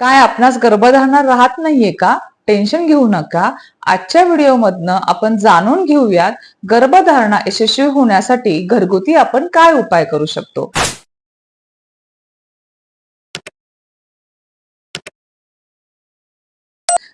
काय आपणास गर्भधारणा राहत नाहीये का? टेन्शन घेऊ नका. आजच्या व्हिडिओमधनं आपण जाणून घेऊयात गर्भधारणा यशस्वी होण्यासाठी घरगुती आपण काय उपाय करू शकतो.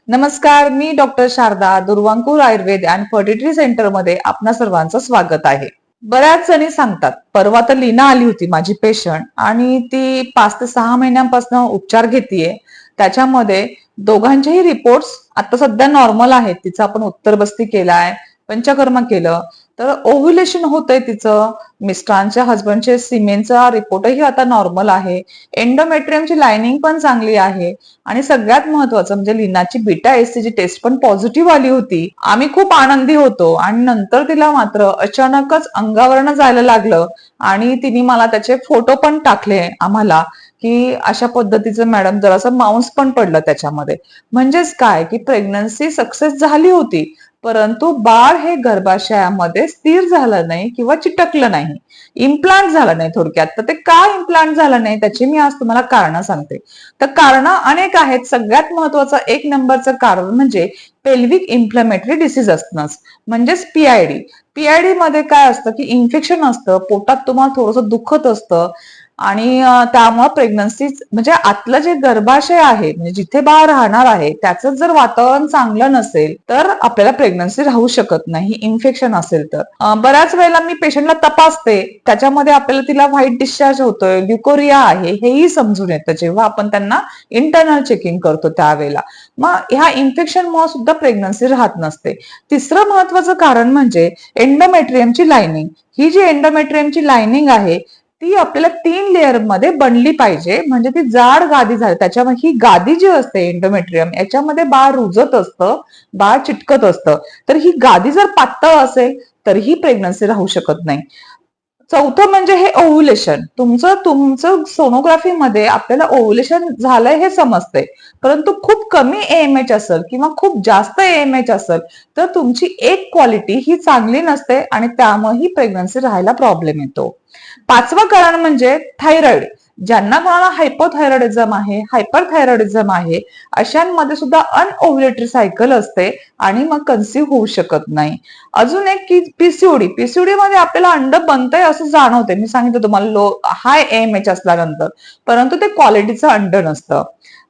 नमस्कार मी doctor Sharada Durvankur Ayurved and fertility सेंटरमध्ये आपणा सर्वांचं स्वागत आहे. बऱ्याच जणी सांगतात परवा तर लीना आली होती माझी पेशंट आणि ती पाच ते सहा महिन्यांपासून उपचार घेतीये. त्याच्यामध्ये दोघांचेही रिपोर्ट्स आता सध्या नॉर्मल आहेत. तिचं आपण उत्तरबस्ती केलाय पंचकर्म केलं. तर ओव्ह्युलेशन होतंय तिचं. मिस्टरांच्या हजबंडचे सिमेंटचा रिपोर्टही आता नॉर्मल आहे. एंडोमेट्रियमची लाइनिंग पण चांगली आहे. आणि सगळ्यात महत्वाचं म्हणजे लिनाची बीटा एससीची टेस्ट पण पॉझिटिव्ह आली होती. आम्ही खूप आनंदी होतो. आणि नंतर तिला मात्र अचानकच अंगावरनं जायला लागलं. आणि तिने मला त्याचे फोटो पण टाकले आम्हाला. की अशा पद्धतीचं मॅडम जरासं मांस पण पडलं त्याच्यामध्ये. म्हणजेच काय? की प्रेग्नन्सी सक्सेस झाली होती परंतु बाळ हे गर्भाशयामध्ये स्थिर झालं नाही किंवा चिटकलं नाही. इम्प्लांट झालं नाही थोडक्यात. तर ते का इम्प्लांट झालं नाही? त्याची मी आज तुम्हाला कारण सांगते. तर कारण अनेक आहेत. सगळ्यात महत्वाचं एक नंबरचं कारण म्हणजे पेल्विक इन्फ्लमेटरी डिसीज असणं म्हणजेच पीआयडी पीआयडी मध्ये काय असतं की इन्फेक्शन असतं पोटात तुम्हाला थोडंसं दुखत असतं. आणि त्यामुळं प्रेग्नन्सी म्हणजे आतलं जे गर्भाशय आहे म्हणजे जिथे बाळ राहणार आहे त्याचं जर वातावरण चांगलं नसेल तर आपल्याला प्रेग्नन्सी राहू शकत नाही इन्फेक्शन असेल तर. बऱ्याच वेळेला मी पेशंटला तपासते त्याच्यामध्ये आपल्याला तिला व्हाईट डिस्चार्ज होतोय ल्युकोरिया आहे हेही समजून येतं जेव्हा आपण त्यांना इंटरनल चेकिंग करतो त्यावेळेला. मग ह्या इन्फेक्शनमुळे सुद्धा प्रेग्नन्सी राहत नसते. तिसरं महत्वाचं कारण म्हणजे एंडोमेट्रियमची लाइनिंग ही जी एंडोमेट्रियमची लाइनिंग आहे ती आपल्याला तीन लेअरमध्ये बनली पाहिजे. म्हणजे ती जाड गादी झाली. त्याच्यामध्ये ही गादी जी असते एंडोमेट्रियम याच्यामध्ये बाळ रुजत असतं बाळ चिटकत असतं. तर ही गादी जर पातळ असेल तरीही प्रेग्नन्सी राहू शकत नाही. चौथं म्हणजे हे ओव्हुलेशन तुमचं तुमचं सोनोग्राफीमध्ये आपल्याला ओव्हुलेशन झालंय हे समजते परंतु खूप कमी एएमएच असेल किंवा खूप जास्त एएमएच असेल तर तुमची एक क्वालिटी ही चांगली नसते आणि त्यामुळे ही प्रेग्नन्सी राहायला प्रॉब्लेम येतो. पाचवं कारण म्हणजे थायरॉइड ज्यांना कोणाला हायपोथायरॉइडिझम आहे हायपरथायरॉइडिझम आहे अशांमध्ये सुद्धा अनओव्हलेटरी सायकल असते आणि मग कन्सिव्ह होऊ शकत नाही. अजून एक की पीसीओडी पीसीओडी मध्ये आपल्याला अंड बनतंय असं जाणवते. मी सांगितलं तुम्हाला लो हाय एम एच असल्यानंतर. परंतु ते क्वालिटीचं अंड नसतं.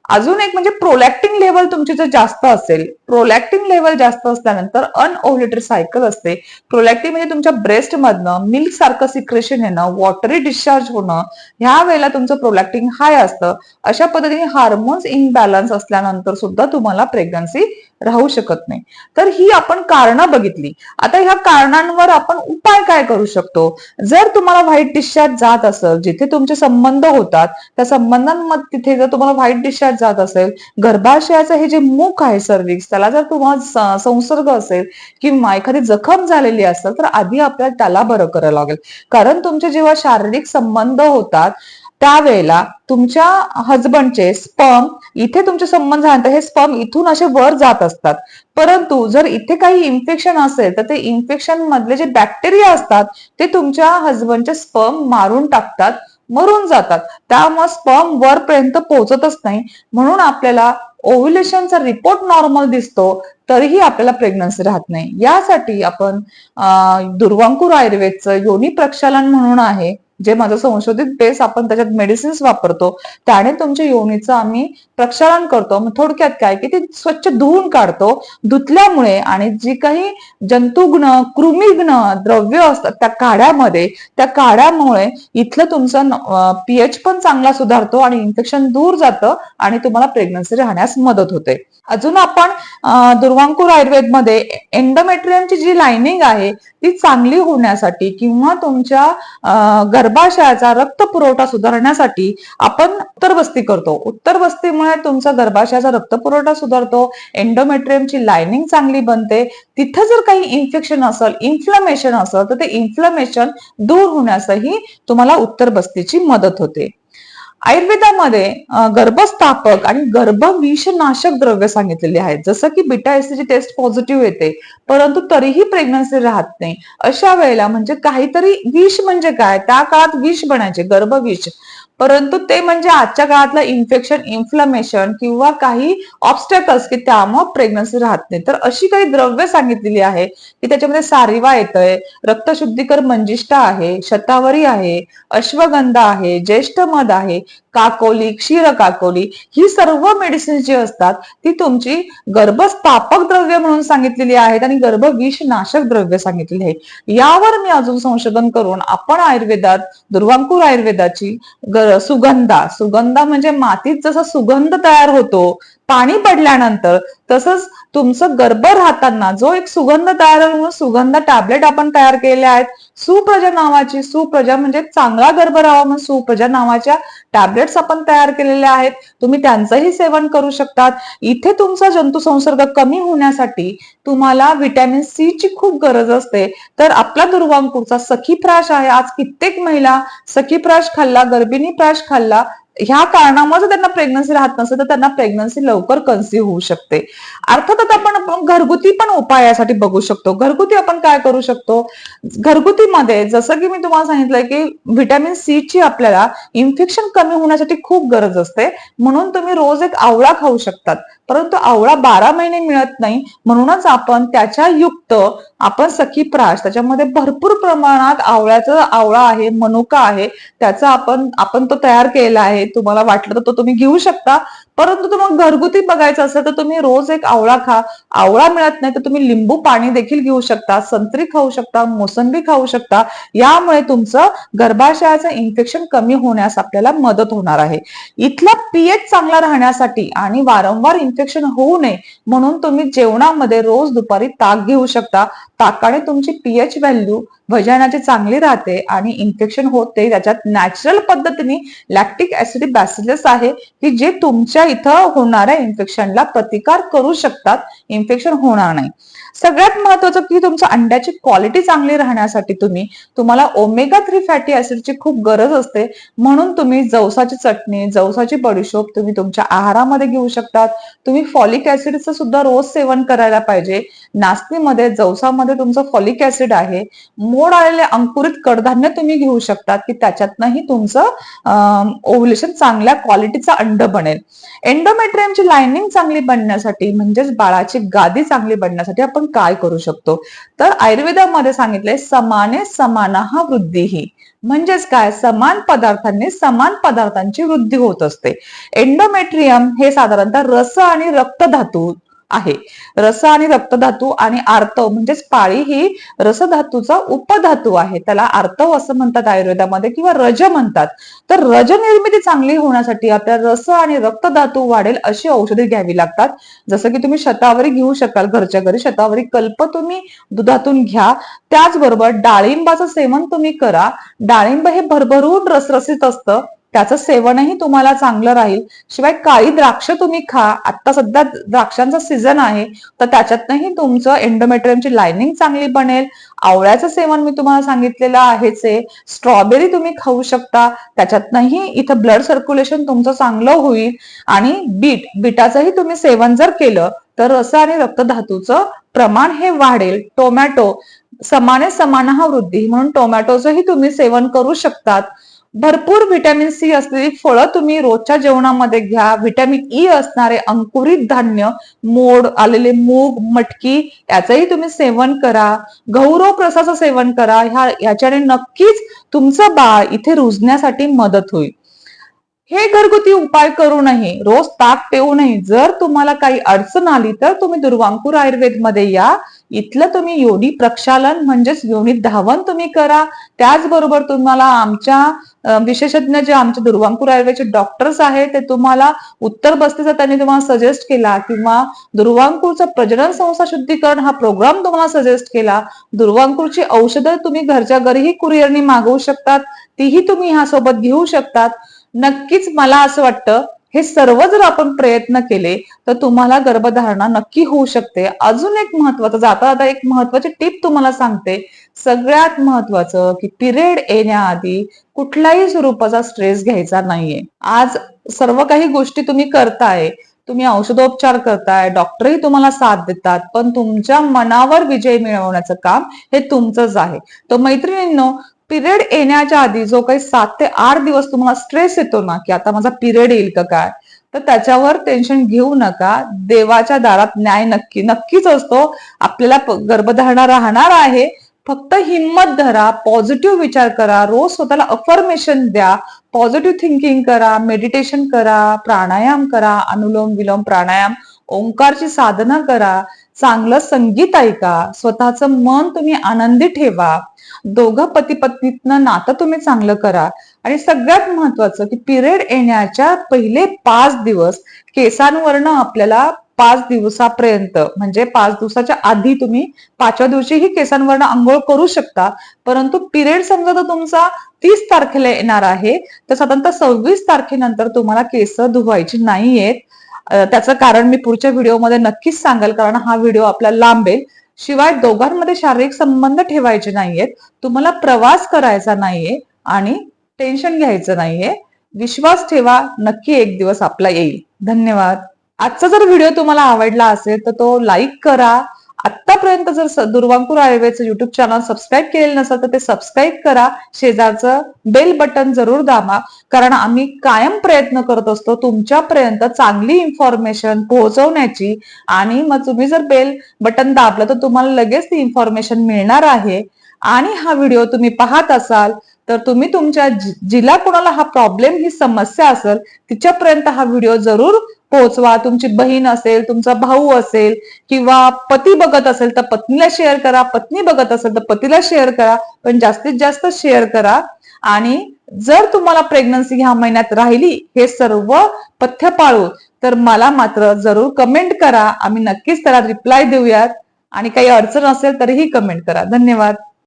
अजून एक म्हणजे प्रोलॅक्टिंग लेवल तुमची जर जास्त असेल प्रोलॅक्टिन लेवल जास्त असल्यानंतर अनओव्हलेटेड सायकल असते. प्रोलॅक्टिन म्हणजे तुमच्या ब्रेस्ट मधनं मिल्क सारखं सिक्रेशन येणं वॉटरी डिस्चार्ज होणं ह्या वेळेला तुमचं प्रोलॅक्टिन हाय असतं. अशा पद्धतीने हार्मोन्स इनबॅलन्स असल्यानंतर सुद्धा तुम्हाला प्रेग्नन्सी राहू शकत नाही. तर ही आपण कारणं बघितली. आता ह्या कारणांवर आपण उपाय काय करू शकतो? जर तुम्हाला व्हाईट डिस्चार्ज जात असेल जिथे तुमचे संबंध होतात त्या संबंधांमध्ये तिथे जर तुम्हाला व्हाईट डिस्चार्ज जात असेल गर्भाशयाचं हे जे मुख आहे सर्विस त्याला जर तुम्हाला संसर्ग असेल किंवा एखादी जखम झालेली असेल तर आधी आपल्याला त्याला बरं करावं लागेल. कारण तुमचे जेव्हा शारीरिक संबंध होतात त्यावेळेला तुमच्या हजबंडचे स्पर्म इथे तुमचे संबंध झाल्यानंतर हे स्पर्म इथून असे वर जात असतात. परंतु जर इथे काही इन्फेक्शन असेल तर ते इन्फेक्शन मधले जे बॅक्टेरिया असतात ते तुमच्या हजबंडचे स्पर्म मारून टाकतात मरून जातात. त्यामुळे स्पर्म वरपर्यंत पोहोचतच नाही. म्हणून आपल्याला ओव्युलेशनचा रिपोर्ट नॉर्मल दिसतो तरीही आपल्याला प्रेग्नन्सी राहत नाही. यासाठी आपण दुर्वांकूर आयुर्वेदचं योनी प्रक्षालन म्हणून आहे जे माझं संशोधित बेस आपण त्याच्यात मेडिसिन्स वापरतो त्याने तुमच्या योनीचं आम्ही प्रक्षालन करतो. मग थोडक्यात काय? की ते स्वच्छ धुवून काढतो. धुतल्यामुळे आणि जी काही जंतुग्न कृमिग्न द्रव्य असतात त्या काड्यामध्ये त्या काड्यामुळे इथलं तुमचं पीएच पण चांगला सुधारतो आणि इन्फेक्शन दूर जातं आणि तुम्हाला प्रेग्नन्सी राहण्यास मदत होते. अजून आपण दुर्वांकूर आयुर्वेदमध्ये एंडोमेट्रियमची जी लाइनिंग आहे ती चांगली होण्यासाठी किंवा तुमच्या गर्भाशयाचा रक्त पुरवठा सुधारण्यासाठी आपण उत्तरबस्ती करतो. उत्तरबस्तीमुळे तुमचा गर्भाशयाचा रक्त पुरवठा सुधारतो. एंडोमेट्रियमची लाइनिंग चांगली बनते. तिथं जर काही इन्फेक्शन असेल इन्फ्लमेशन असेल तर ते इन्फ्लमेशन दूर होण्यासही तुम्हाला उत्तरबस्तीची मदत होते. आयुर्वेदामध्ये गर्भस्थापक आणि गर्भविषनाशक द्रव्य सांगितलेले आहेत. जसं की बिटा एसीची टेस्ट पॉझिटिव्ह येते परंतु तरीही प्रेग्नन्सी राहत नाही. अशा वेळेला म्हणजे काहीतरी विष म्हणजे काय? त्या काळात विष बनायचे गर्भविष. परंतु ते म्हणजे आजच्या काळातलं इन्फेक्शन इन्फ्लमेशन किंवा काही ऑब्स्टॅकल्स की त्यामुळे प्रेग्नन्सी राहत नाही. तर अशी काही द्रव्य सांगितलेली आहे की त्याच्यामध्ये सारिवा येतंय रक्तशुद्धीकर मंजिष्ठा आहे शतावरी आहे अश्वगंधा आहे ज्येष्ठ मध आहे काकोली क्षीर काकोली ही सर्व मेडिसिन जी असतात ती तुमची गर्भस्थापक द्रव्य म्हणून सांगितलेली आहेत आणि गर्भ विषनाशक द्रव्य सांगितलेली आहे यावर मी अजून संशोधन करून आपण आयुर्वेदात दुर्वांकूर आयुर्वेदाची सुगंधा सुगंधा म्हणजे मातीत जसा सुगंध तयार होतो पाणी पडल्यानंतर तसंच तुमचं गर्भ राहताना जो एक सुगंध तयार होऊन सुगंध टॅबलेट आपण तयार केले आहेत सुप्रजा नावाची सुप्रजा म्हणजे चांगला गर्भ राहावा म्हणून सुप्रजा नावाच्या टॅबलेट्स आपण तयार केलेल्या आहेत. तुम्ही त्यांचंही सेवन करू शकतात. इथे तुमचा जंतू संसर्ग कमी होण्यासाठी तुम्हाला व्हिटॅमिन सी ची खूप गरज असते. तर आपला दुर्वांकूरचा सखी प्राश आहे. आज कित्येक महिला सखी प्राश खाल्ला गर्भिणी प्राश खाल्ला ह्या कारणामुळे जर त्यांना प्रेग्नन्सी राहत नसेल तर त्यांना प्रेग्नन्सी लवकर कन्सिव्ह होऊ शकते. अर्थातच आपण घरगुती पण उपाय यासाठी बघू शकतो. घरगुती आपण काय करू शकतो? घरगुतीमध्ये जसं की मी तुम्हाला सांगितलंय की व्हिटॅमिन सी ची आपल्याला इन्फेक्शन कमी होण्यासाठी खूप गरज असते. म्हणून तुम्ही रोज एक आवळा खाऊ शकतात. परंतु आवळा बारा महिने मिळत नाही म्हणूनच आपण त्याच्या युक्त आपण सखी प्राश त्याच्यामध्ये भरपूर प्रमाणात आवळ्याचा आवळा आहे मनुका आहे त्याचा आपण आपण तो तयार केला आहे तुम्हाला वाटलं तर तो तुम्ही घेऊ शकता. परंतु तुम्हाला घरगुती बघायचं असेल तर तुम्ही रोज एक आवळा खा. आवळा मिळत नाही तर तुम्ही लिंबू पाणी देखील घेऊ शकता संत्री खाऊ शकता मोसंबी खाऊ शकता. यामुळे तुमचं गर्भाशयाचं इन्फेक्शन कमी होण्यास आपल्याला मदत होणार आहे. इथला पीएच चांगला राहण्यासाठी आणि वारंवार इन्फेक्शन होऊ नये. म्हणून तुम्ही जेवणामध्ये रोज दुपारी ताक घेऊ शकता. ताकाने तुमची पीएच व्हॅल्यू भजनाचे चांगली राहते आणि इन्फेक्शन होते त्याच्यात नॅचरल पद्धतीने लॅक्टिक ऍसिड बॅसिलस आहे की जे तुमच्या इथं होणाऱ्या इन्फेक्शनला प्रतिकार करू शकतात. इन्फेक्शन होणार नाही. सगळ्यात महत्वाचं की तुमच्या अंड्याची क्वालिटी चांगली राहण्यासाठी तुम्ही तुम्हाला ओमेगा थ्री फॅटी ऍसिडची खूप गरज असते. म्हणून तुम्ही जवसाची चटणी जवसाची बडीशोप तुम्ही तुमच्या आहारामध्ये घेऊ शकतात. तुम्ही फॉलिक ऍसिडचं सुद्धा रोज सेवन करायला पाहिजे. नाचणीमध्ये जवसामध्ये तुमचं फॉलिक ऍसिड आहे मोड आलेले अंकुरित कडधान्य तुम्ही घेऊ शकतात की त्याच्यातनंही तुमचं ओव्हुलेशन चांगल्या क्वालिटीचं अंड बनेल. एंडोमेट्रियमची लाइनिंग चांगली बनण्यासाठी म्हणजेच बाळाची गादी चांगली बनण्यासाठी आपण काय करू शकतो? तर आयुर्वेदामध्ये सांगितले समाने समाना हा वृद्धीही म्हणजेच काय? समान पदार्थांनी समान पदार्थांची वृद्धी होत असते. एंडोमेट्रियम हे साधारणतः रस आणि रक्तधातू आहे. रस आणि रक्तधातू आणि आर्तव म्हणजेच पाळी ही रसधातूचा उपधातू आहे. त्याला आर्तव असं म्हणतात आयुर्वेदामध्ये किंवा रज म्हणतात. तर रज निर्मिती चांगली होण्यासाठी आपल्या रस आणि रक्तधातू वाढेल अशी औषधे घ्यावी लागतात. जसं की तुम्ही शतावरी घेऊ शकाल घरच्या घरी. शतावरी कल्प तुम्ही दुधातून घ्या. त्याचबरोबर डाळिंबाचं सेवन तुम्ही करा. डाळिंब हे भरभरून रसरसीत असतं. त्याचं सेवनही तुम्हाला चांगलं राहील. शिवाय काळी द्राक्ष तुम्ही खा. आता सध्या द्राक्षांचा सीझन आहे. तर त्याच्यातनंही तुमचं एंडोमेट्रियमची लाइनिंग चांगली बनेल. आवळ्याचं सेवन मी तुम्हाला सांगितलेलं आहेच आहे. स्ट्रॉबेरी तुम्ही खाऊ शकता. त्याच्यातनंही इथं ब्लड सर्क्युलेशन तुमचं चांगलं होईल. आणि बीट बीटाचंही तुम्ही सेवन जर केलं तर रस आणि रक्तधातूचं प्रमाण हे वाढेल. टोमॅटो समाने समान हा वृद्धी. म्हणून टोमॅटोचंही तुम्ही सेवन करू शकतात. भरपूर व्हिटॅमिन सी असलेली फळं तुम्ही रोजच्या जेवणामध्ये घ्या. व्हिटॅमिन ई e असणारे अंकुरित धान्य मोड आलेले मूग मटकी याचंही तुम्ही सेवन करा. गौरव प्रसाचं सेवन करा. ह्या याच्याने नक्कीच तुमचं बाळ इथे रुजण्यासाठी मदत होईल. हे घरगुती उपाय करूनही रोज ताक पिऊ नये. जर तुम्हाला काही अडचण आली तर तुम्ही दुर्वांकूर आयुर्वेदमध्ये या. इथलं तुम्ही योनी प्रक्षालन म्हणजेच योनीत धावन तुम्ही करा. त्याचबरोबर तुम्हाला आमच्या विशेषज्ञ जे आमचे दुर्वांकूर आयुर्वेदचे डॉक्टर्स आहेत ते तुम्हाला उत्तर बस्तीचा त्यांनी तुम्हाला सजेस्ट केला किंवा दुर्वांकूरचं प्रजनन संस्था शुद्धीकरण हा प्रोग्राम तुम्हाला सजेस्ट केला. दुर्वांकूरची औषधं तुम्ही घरच्या घरीही कुरिअरनी मागवू शकतात. तीही तुम्ही ह्यासोबत घेऊ शकतात. नक्कीच मला असं वाटतं हे सर्व जर आपण प्रयत्न केले तर तुम्हाला गर्भधारणा नक्की होऊ शकते. अजून एक महत्वाचं जाता आता एक महत्वाची टीप तुम्हाला सांगते. सगळ्यात महत्वाचं की पिरियड येण्याआधी कुठल्याही स्वरूपाचा स्ट्रेस घ्यायचा नाहीये. आज सर्व काही गोष्टी तुम्ही करताय तुम्ही औषधोपचार करताय डॉक्टरही तुम्हाला साथ देतात पण तुमच्या मनावर विजय मिळवण्याचं काम हे तुमचंच आहे. तर मैत्रिणींनो पिरियड येण्याच्या आधी जो काही सात ते आठ दिवस तुम्हाला स्ट्रेस येतो ना की आता माझा पिरियड येईल का काय तर त्याच्यावर टेन्शन घेऊ नका. देवाच्या दारात न्याय नक्की नक्कीच असतो. आपल्याला गर्भधारणा राहणार आहे. फक्त हिंमत धरा पॉझिटिव्ह विचार करा. रोज स्वतःला अफर्मेशन द्या. पॉझिटिव्ह थिंकिंग करा मेडिटेशन करा प्राणायाम करा अनुलोम विलोम प्राणायाम ओंकारची साधना करा. चांगलं संगीत ऐका स्वतःचं मन तुम्ही आनंदी ठेवा. दोघं पती पत्नीतनं नातं तुम्ही चांगलं करा. आणि सगळ्यात महत्वाचं की पिरियड येण्याच्या पहिले पाच दिवस केसांवरनं आपल्याला पाच दिवसापर्यंत म्हणजे पाच दिवसाच्या आधी तुम्ही पाचव्या दिवशीही केसांवरनं आंघोळ करू शकता. परंतु पिरियड समजा तर तुमचा तीस तारखेला येणार आहे तर साधारणतः सव्वीस तारखेनंतर तुम्हाला केस धुवायची नाहीयेत. त्याचं कारण मी पुढच्या व्हिडिओमध्ये नक्कीच सांगेल कारण हा व्हिडिओ आपला लांबेल. शिवाय दोघांमध्ये शारीरिक संबंध ठेवायचे नाहीयेत. तुम्हाला प्रवास करायचा नाहीये आणि टेन्शन घ्यायचं नाहीये. विश्वास ठेवा नक्की एक दिवस आपला येईल. धन्यवाद. आजचा जर व्हिडिओ तुम्हाला आवडला असेल तर तो लाईक करा. आतापर्यंत जर दुर्वांकूर आयुर्वेदचं युट्यूब चॅनल सबस्क्राईब केलेलं नसेल तर ते सबस्क्राईब करा. शेजारचं बेल बटन जरूर दाबा. कारण आम्ही कायम प्रयत्न करत असतो तुमच्यापर्यंत चांगली इन्फॉर्मेशन पोहोचवण्याची. आणि मग तुम्ही जर बेल बटन दाबलं तर तुम्हाला लगेच ती इन्फॉर्मेशन मिळणार आहे. आणि हा व्हिडिओ तुम्ही पाहत असाल तर तुम्ही तुमच्या जिल्हा जिला कोणाला हा प्रॉब्लेम ही समस्या असेल तिच्यापर्यंत हा व्हिडिओ जरूर पोहोचवा तुमची बहीण असेल तुमचा भाऊ असेल किंवा पती बघत असेल तर पत्नीला शेअर करा पत्नी बघत असेल तर पतीला शेअर करा पण जास्तीत जास्त शेअर करा. आणि जर तुम्हाला प्रेग्नन्सी ह्या महिन्यात राहिली हे सर्व पथ्य पाळू तर मला मात्र जरूर कमेंट करा. आम्ही नक्कीच त्याला रिप्लाय देऊयात. आणि काही अडचण असेल तरीही कमेंट करा. धन्यवाद.